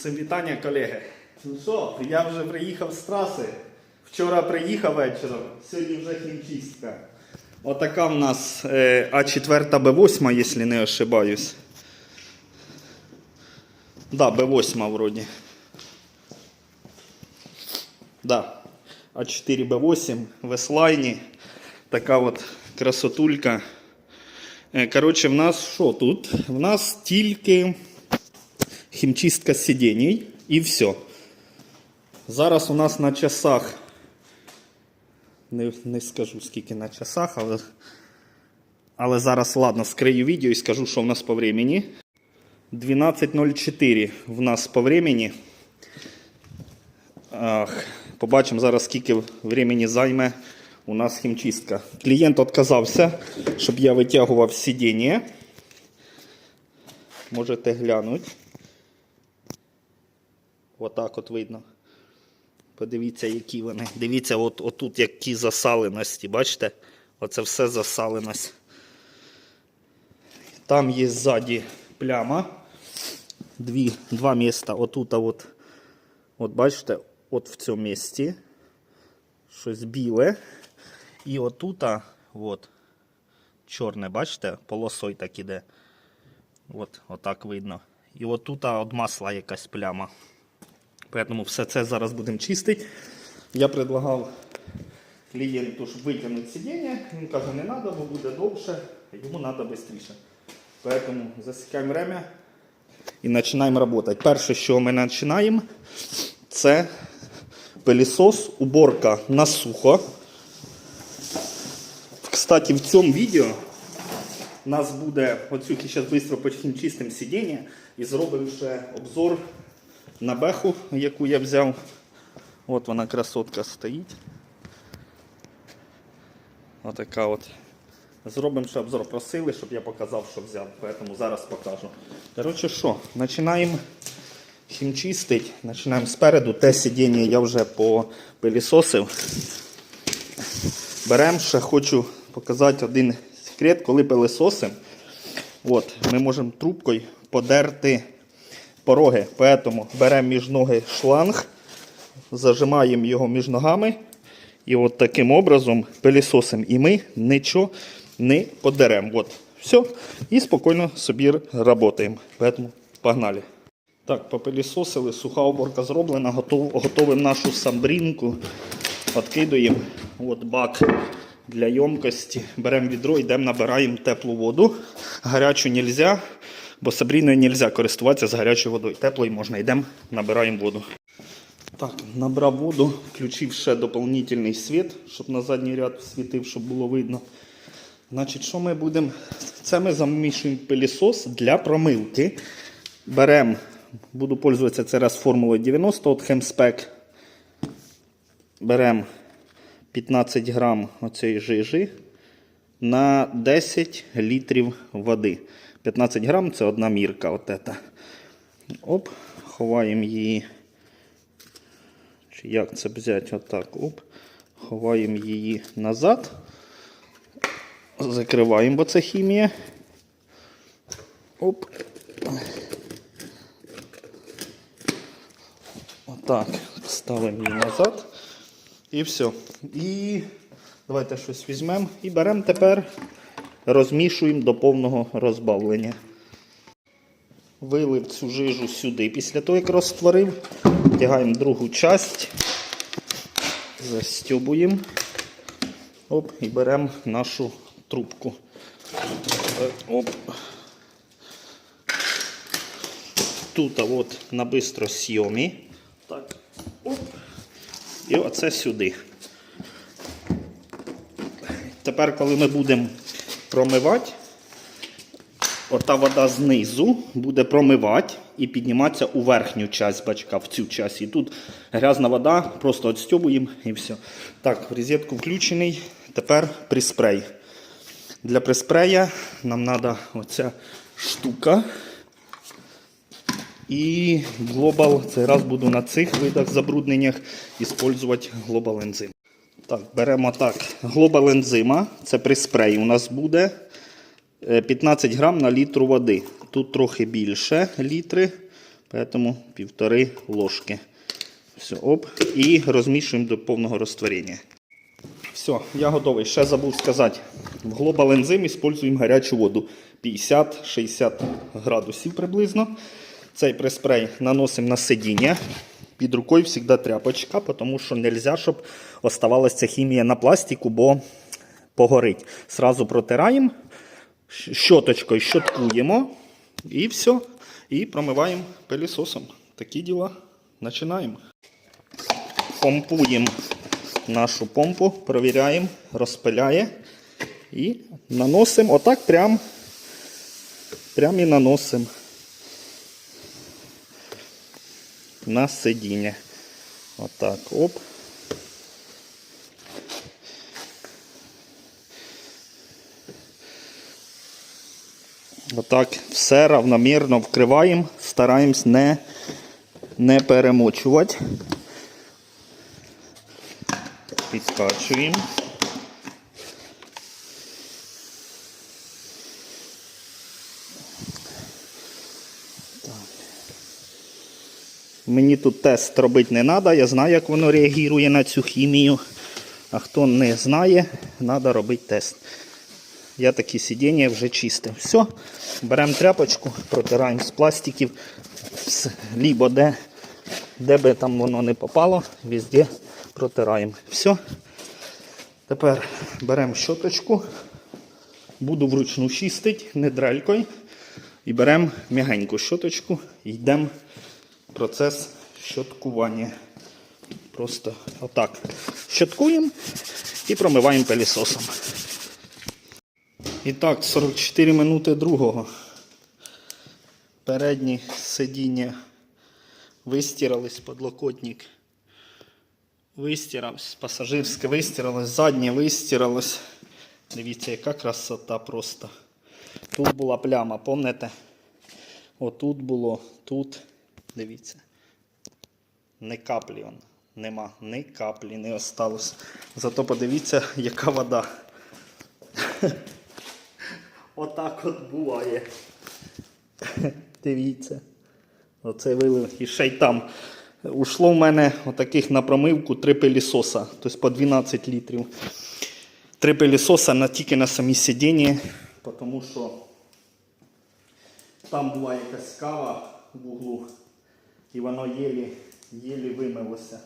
Всім вітання, колеги. Ну що, я вже приїхав з траси. Вчора приїхав вечором, сьогодні вже хімчистка. Отака в нас е, А4 Б8, якщо не ошибаюсь. Да, Б8 вроді. Да. А4 Б8 в S-Line. Така от красотулька. Е, Коротше, в нас що тут? В нас тільки хімчистка сидінь і все. Зараз у нас на часах. Не, не скажу скільки на часах, але, але зараз ладно, скрию відео і скажу, що в нас по времени. 12.04 в нас по времени. Ах, побачимо зараз, скільки времени займе у нас хімчистка. Клієнт відказався, щоб я витягував сидіння. Можете глянути. Отак от видно. Подивіться, які вони. Дивіться, от, отут які засаленості. Бачите? Оце все засаленость. Там є ззаді пляма. Дві, два міста. Отут, от, от бачите, от в цьому місці. Щось біле. І отута, от, чорне, бачите, полосой так іде. От, отак видно. І отут від масла якась пляма. Поэтому все це зараз будемо чистити. Я предлагав клієнту, щоб витягнути сидіння. Він каже, не треба, бо буде довше, йому треба швидше. Поэтому засікаємо время і починаємо працювати. Перше, що ми починаємо, це пилісос, уборка на сухо. Кстати, в цьому відео у нас буде оцю зараз швидко почнемо чистим сидіння і зробимо ще обзор на беху, яку я взяв. От вона красотка стоїть. Отака от. Зробимо ще обзор. Просили, щоб я показав, що взяв. Тому зараз покажу. Коротше, що, починаємо хімчистити. Починаємо спереду. Те сидіння я вже попилісосив. Беремо ще хочу показати один секрет, коли пилисосимо. Ми можемо трубкою подерти пороги. Поэтому беремо між ноги шланг, зажимаємо його між ногами і от таким образом пилісосимо. І ми нічого не подеремо. От, все. І спокійно собі працюємо. Поэтому погнали. Так, попилісосили, суха уборка зроблена, готов, готовимо нашу самбрінку, откидуємо от бак для ємкості, беремо відро, йдемо, набираємо теплу воду. Гарячу не можна, бо сабріною не можна користуватися з гарячою водою. Теплою можна, йдемо, набираємо воду. Так, набрав воду, включив ще доповнительний світ, щоб на задній ряд світив, щоб було видно. Значить, що ми будемо? Це ми замішуємо пилісос для промивки. Беремо, буду пользуватися це раз формулою 90 від Хемспек. Беремо 15 грам оцієї жижі на 10 літрів води. 15 грам це одна мірка. От ета. Оп, ховаємо її. Чи як це взяти? Отак. Оп. Ховаємо її назад. Закриваємо, бо це хімія. Оп. Отак. Ставимо її назад. І все. І давайте щось візьмемо. І беремо тепер, розмішуємо до повного розбавлення. Вилив цю жижу сюди. Після того, як розтворив, вдягаємо другу часть, застюбуємо. Оп, і беремо нашу трубку. Оп. Тут от на бистросйомі. Так. Оп. І оце сюди. Тепер, коли ми будемо промивати, ота вода знизу буде промивати і підніматися у верхню часть бачка, в цю часть. І тут грязна вода, просто відстьобуємо і все. Так, розетку включений. Тепер приспрей. Для приспрея нам треба оця штука. І Global, цей раз буду на цих видах забрудненнях використовувати Global ензим. Так, беремо так. Global ензима, це при спреї у нас буде е, 15 грам на літру води. Тут трохи більше літри. Поэтому півтори ложки. Все, оп. І розмішуємо до повного розтворення. Все, я готовий. Ще забув сказати. В Global Enzyme використовуємо гарячу воду 50-60 градусів приблизно. Цей приспрей наносимо на сидіння. Під рукою завжди тряпочка, тому що не можна, щоб оставалася ця хімія на пластику, бо погорить. Сразу протираємо, щоточкою щоткуємо і все. І промиваємо пилісосом. Такі діла. Починаємо. Помпуємо нашу помпу, провіряємо, розпиляє і наносимо отак прям, прям і наносимо на сидіння. Отак, оп. Отак все равномірно вкриваємо, стараємось не, не перемочувати. Підскачуємо. Мені тут тест робити не треба, я знаю, як воно реагує на цю хімію. А хто не знає, треба робити тест. Я такі сидіння вже чистив. Все, беремо тряпочку, протираємо з пластиків, з- лібо де, де би там воно не попало, везде протираємо. Все. Тепер беремо щоточку, буду вручну чистити, не дрелькою. І беремо м'ягеньку щоточку йдемо процес щоткування. Просто отак щоткуємо і промиваємо пилісосом. І так, 44 минути другого. Передні сидіння вистирались, подлокотник вистирався, пасажирське вистиралось, заднє вистиралось. Дивіться, яка красота просто. Тут була пляма, пам'ятаєте? Отут було, тут. Дивіться. Не каплі он. Нема, ні каплі не осталось. Зато подивіться, яка вода. Отак от буває. Дивіться. Оце вилив. І ще й там. Ушло в мене отаких на промивку три пилісоса, тобто по 12 літрів. Три пилісоса на, тільки на самі сидіння, тому що там була якась кава в углу, і воно єлі, єлі вимилося.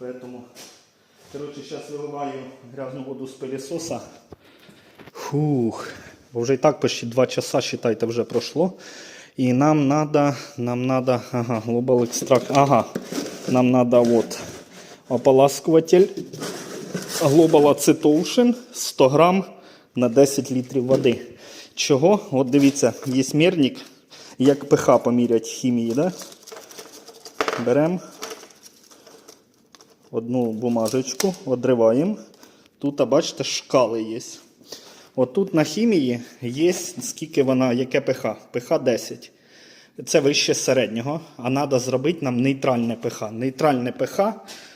Поэтому, коротше, зараз виливаю грязну воду з пилісоса. Фух. Бо вже і так почти 2 часа, считайте, вже пройшло. І нам надо, нам надо, ага, Global Extract, ага, нам надо вот ополаскуватель Global Acetylation 100 грам на 10 літрів води. Чого? От дивіться, є мірник, як pH поміряти хімії, да? Беремо одну бумажечку, одриваємо. Тут, бачите, шкали є. Отут на хімії є скільки вона, яке pH. pH 10. Це вище середнього, а треба зробити нам нейтральне pH. Нейтральне pH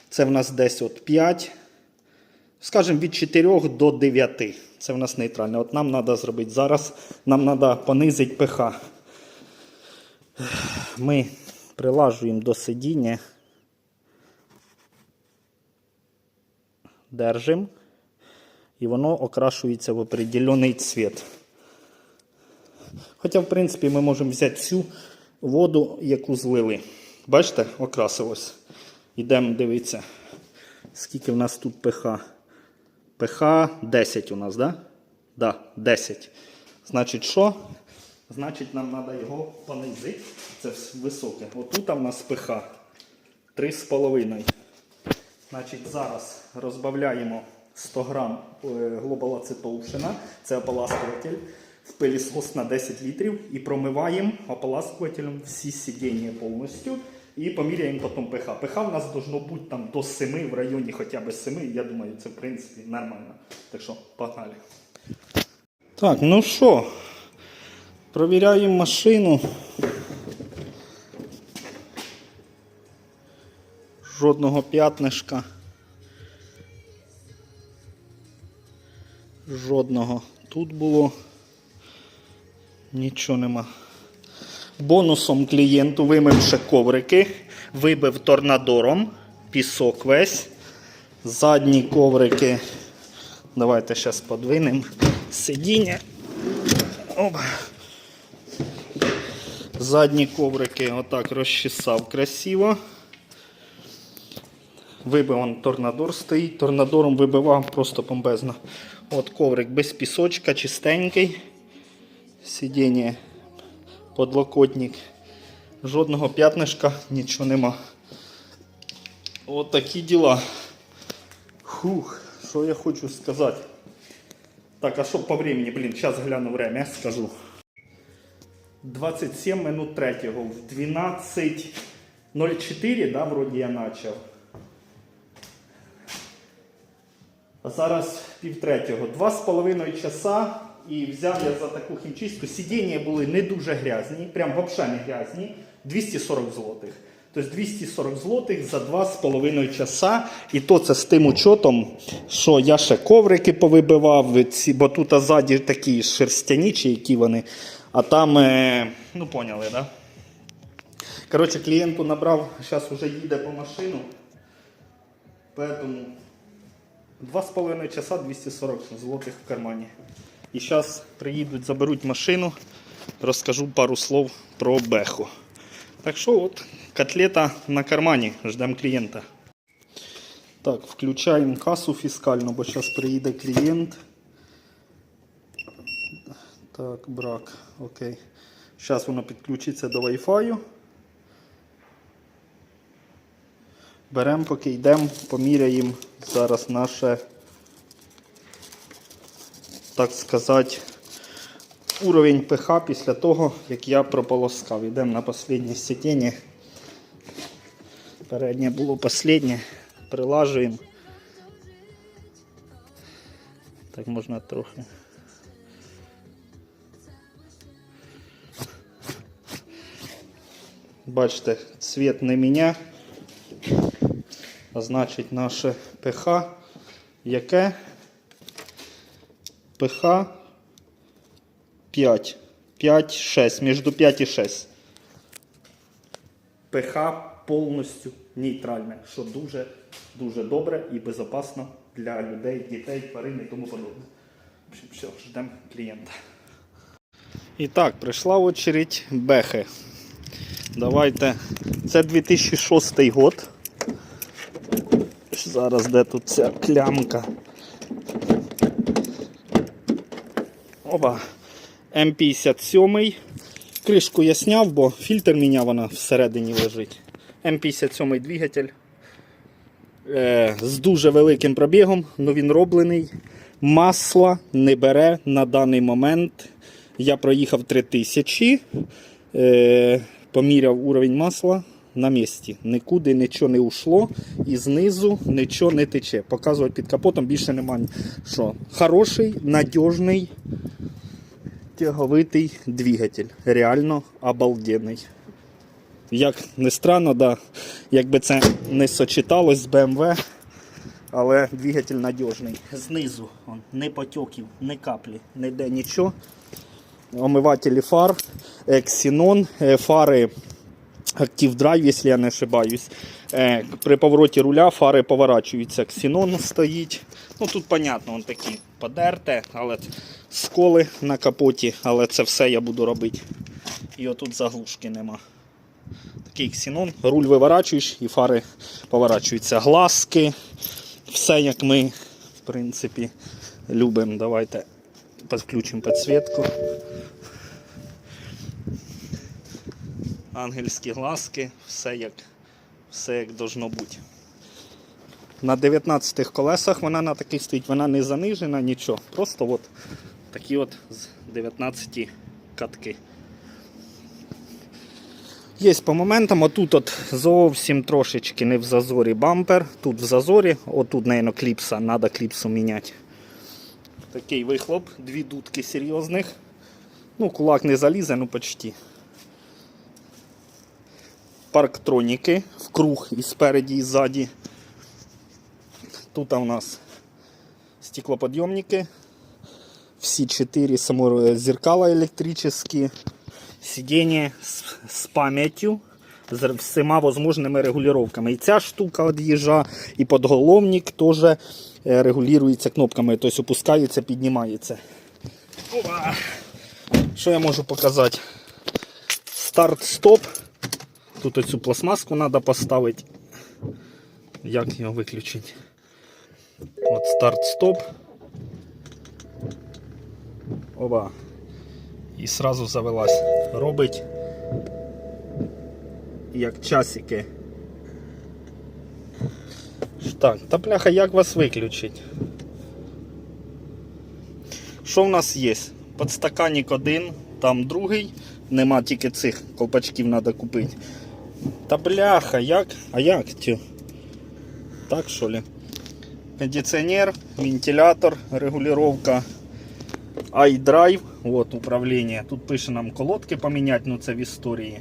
це в нас десь от 5, скажімо, від 4 до 9. Це в нас нейтральне. От нам треба зробити зараз, нам треба понизити pH. Ми прилажуємо до сидіння. Держимо і воно окрашується в определений цвіт. Хоча, в принципі, ми можемо взяти всю воду, яку злили. Бачите, окрасилось. Йдемо дивитися, скільки в нас тут pH. pH 10 у нас? Да? Да, 10. Значить, що? Значить, нам треба його понизити. Це високе. Отут у нас pH 3,5. Значить, зараз розбавляємо 100 грам е, Global це ополаскуватель, в пилісос на 10 літрів і промиваємо ополаскувателем всі сидіння повністю і поміряємо потім pH. pH у нас должно бути там до 7, в районі хоча б 7, я думаю, це в принципі нормально. Так що, погнали. Так, ну що, провіряємо машину. Жодного п'ятнишка. Жодного тут було. Нічого нема. Бонусом клієнту вимивши коврики, вибив торнадором, пісок весь. Задні коврики. Давайте зараз подвинемо сидіння. Оба. Задні коврики отак розчесав красиво. Вибив он торнадор стоїть. Торнадором вибивав просто бомбезно. От коврик без пісочка, чистенький. Сидіння, подлокотник. Жодного п'ятнишка, нічого нема. От такі діла. Фух, що я хочу сказати. Так, а що по времени, блін, зараз гляну время, скажу. 27 минут третього. В 12.04, да, вроді я почав. А зараз півтретього. Два з половиною часа і взяв я за таку хімчистку. Сидіння були не дуже грязні, прям взагалі не грязні. 240 злотих. Тобто 240 злотих за два з половиною часа. І то це з тим учотом, що я ще коврики повибивав, бо тут ззаді такі шерстяні, чи які вони. А там, е, ну поняли? Да? Коротше, клієнту набрав, зараз вже їде по машину. Поэтому Два з половиною часа 240 злотих в кармані. І зараз приїдуть, заберуть машину, розкажу пару слов про беху. Так що от, котлета на кармані, ждемо клієнта. Так, включаємо касу фіскальну, бо зараз приїде клієнт. Так, брак. Окей. Зараз воно підключиться до Wi-Fi. Беремо, поки йдемо, поміряємо зараз наше, так сказати, уровень ПХ після того, як я прополоскав. Йдемо на останнє сидіння. Переднє було останнє. Прилажуємо. Так можна трохи. Бачите, цвет не міня. А значить наше ПХ, яке ПХ 5. 5, 6, між 5 і 6. ПХ повністю нейтральне, що дуже дуже добре і безпечно для людей, дітей, тварин і тому подобне. В общем, все, ждемо клієнта. І так, прийшла очередь Бехи. Давайте. Це 2006 год. Зараз де тут ця клямка. Оба. М57. Кришку я сняв, бо фільтр міняв, вона всередині лежить. М57 двигатель. Е, з дуже великим пробігом, але він роблений. Масла не бере на даний момент. Я проїхав 3000, е, поміряв уровень масла на місці. Нікуди нічого не ушло і знизу нічого не тече. Показувати під капотом більше немає. Що? Хороший, надіжний, тяговитий двигатель. Реально обалденний. Як не странно, да, якби це не сочеталось з BMW, але двигатель надіжний. Знизу он, не потьоків, не каплі, ніде нічого. Омивателі фар, Xenon, е, фари Active Drive, якщо я не ошибаюсь. Е, При повороті руля фари поворачуються, Xenon стоїть. Ну Тут, понятно, он такі подерте, але сколи на капоті, але це все я буду робити. І отут заглушки нема. Такий ксенон, руль виворачуєш і фари поворачуються. Глазки, все як ми, в принципі, любимо. Давайте підключимо підсвітку. Ангельські глазки, все як, все як должно бути. На 19 колесах вона на таких стоїть, вона не занижена, нічого. Просто от такі от з 19 катки. Є по моментам, отут от зовсім трошечки не в зазорі бампер, тут в зазорі, отут, мабуть, кліпса, треба кліпсу міняти. Такий вихлоп, дві дудки серйозних. Ну, кулак не залізе, ну почти. Парктроніки в круг і спереді, і ззаді. Тут у нас стеклоподйомники. Всі чотири самозеркала електричні. сидіння з, з пам'яттю, з всіма можливими регулюваннями. І ця штука від'їжджа, і подголовник теж е, регулюється кнопками, тобто опускається, піднімається. Опа. Що я можу показати? Старт-стоп. Тут оцю пластмаску треба поставити. Як його виключити? От старт-стоп. Оба. І сразу завелась. Робить як часики. Так, та бляха, як вас виключить? Що в нас є? Подстаканник один, там другий. Нема тільки цих колпачків треба купити. Та бляха, як? А як? Тю? Так що ли? Кондиціонер, вентилятор, регулювання, iDrive, от управління. Тут пише нам колодки поміняти, ну це в історії.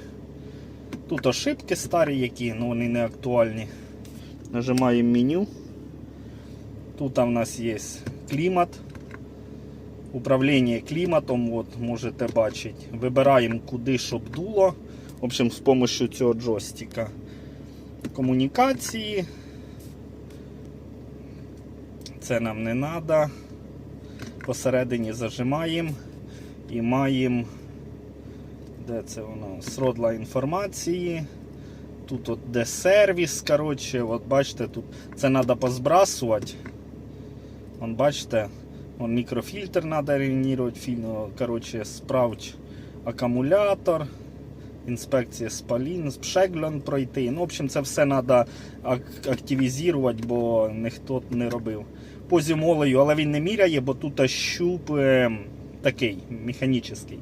Тут ошибки старі, які, ну вони не актуальні. Нажимаємо меню. Тут у нас є клімат. Управління кліматом, от можете бачити. Вибираємо куди щоб дуло. В общем, з допомогою цього джойстика. Комунікації. Це нам не треба. Посередині зажимаємо і маємо. Де це воно? Сродла інформації. Тут от де сервіс, коротше, от бачите, тут це треба позбрасувати. Вон бачите, вон мікрофільтр треба фільм, коротше, справч акумулятор, інспекція спалін, пшегльон пройти. Ну, в общем, це все треба активізувати, бо ніхто не робив. По зимолею, але він не міряє, бо тут щуп е, такий механічний.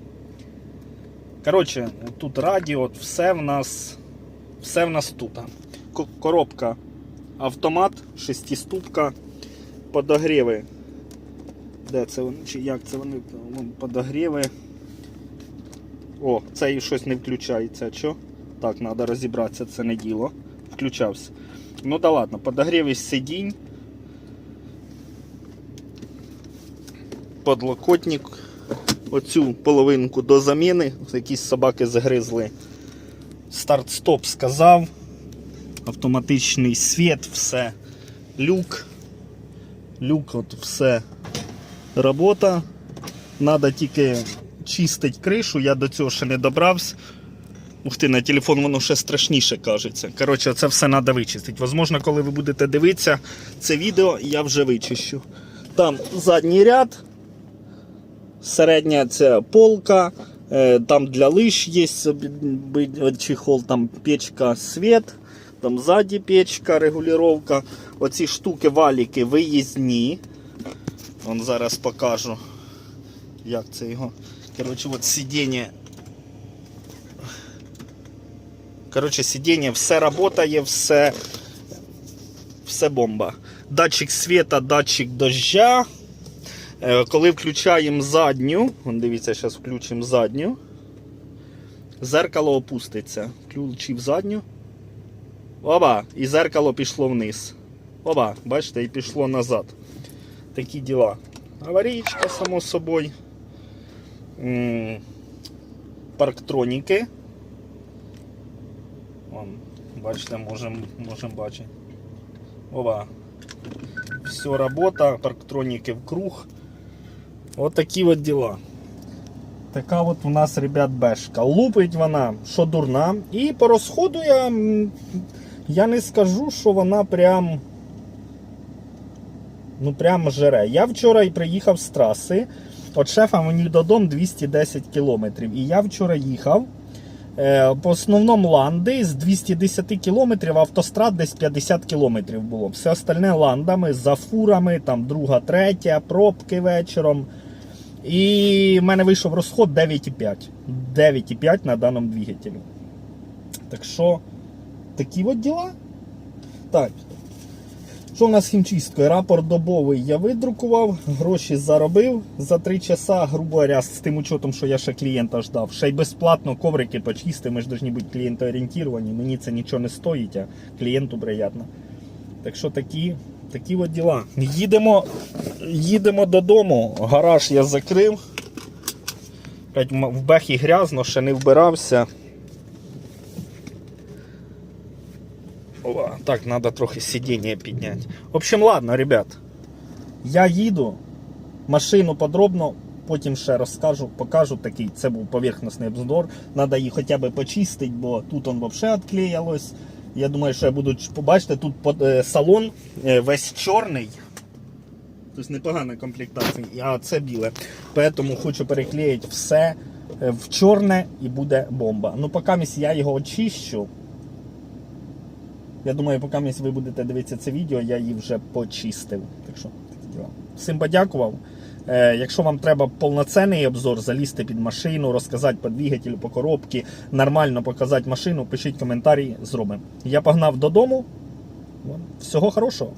Коротше, тут радіо, все в нас все в нас тут. Коробка автомат, шестиступка, подогріви. Де це вони? Чи як це вони? Подогріви. О, цей щось не включається. Що? Так, треба розібратися, це не діло. Включався. Ну да ладно, подогрів сидінь. Подлокотник. Оцю половинку до заміни. Якісь собаки загризли. Старт-стоп сказав. Автоматичний світ, все. Люк. Люк, от все. Робота. Надо тільки чистити кришу, я до цього ще не добрався. Ух ти, на телефон воно ще страшніше кажеться. Коротше, це все треба вичистити. Возможно, коли ви будете дивитися це відео, я вже вичищу. Там задній ряд, середня це полка, е, там для лиш є чехол, там печка, світ, там ззаді печка, регулювання. Оці штуки валіки виїзні. Вон зараз покажу, як це його. Коротше, от сидіння. Коротше, сидіння, все працює, все, все бомба. Датчик світа, датчик дождя. Е, Коли включаємо задню, дивіться, зараз включимо задню. Зеркало опуститься. Включив задню. Оба! І зеркало пішло вниз. Оба, бачите, і пішло назад. Такі діла. Аварійка, само собою. Парктроніки. Вон, бачите, можемо можем бачити. Оба. Все робота, парктроніки в круг. От такі от діла. Така от у нас, ребят, бешка. Лупить вона, що дурна. І по розходу я, я не скажу, що вона прям. Ну, прям жере. Я вчора і приїхав з траси. От шефа мені додому 210 кілометрів. І я вчора їхав. Е, по основному ланди з 210 кілометрів автострад десь 50 кілометрів було. Все остальне ландами, за фурами, там друга, третя, пробки вечором. І в мене вийшов розход 9,5. 9,5 на даному двигателю. Так що, такі от діла. Так. Що в нас хімчисткою? Рапорт добовий я видрукував, гроші заробив за 3 часа, грубо говоря, з тим учетом, що я ще клієнта ждав. Ще й безплатно коврики почистив, ми ж повинні бути клієнтоорієнтовані. Мені це нічого не стоїть, а клієнту приємно. Так що такі, такі от діла. Їдемо, їдемо додому. Гараж я закрив. В бехі грязно, ще не вбирався. О, так, треба трохи сидіння підняти. В общем, ладно, ребят. Я їду, машину подробно, потім ще розкажу, покажу такий. Це був поверхностний обзор. Треба її хоча б почистити, бо тут он взагалі відклеїлось. Я думаю, що я буду побачите, тут е, салон е, весь чорний. Тобто непогана комплектація, а це біле. Тому хочу переклеїти все е, в чорне і буде бомба. Ну, поки я його очищу. Я думаю, поки ви будете дивитися це відео, я її вже почистив. Так що, такі діла. Всім подякував. Е, якщо вам треба повноцінний обзор, залізти під машину, розказати по двигателю, по коробці, нормально показати машину, пишіть коментарі, зробимо. Я погнав додому. Всього хорошого.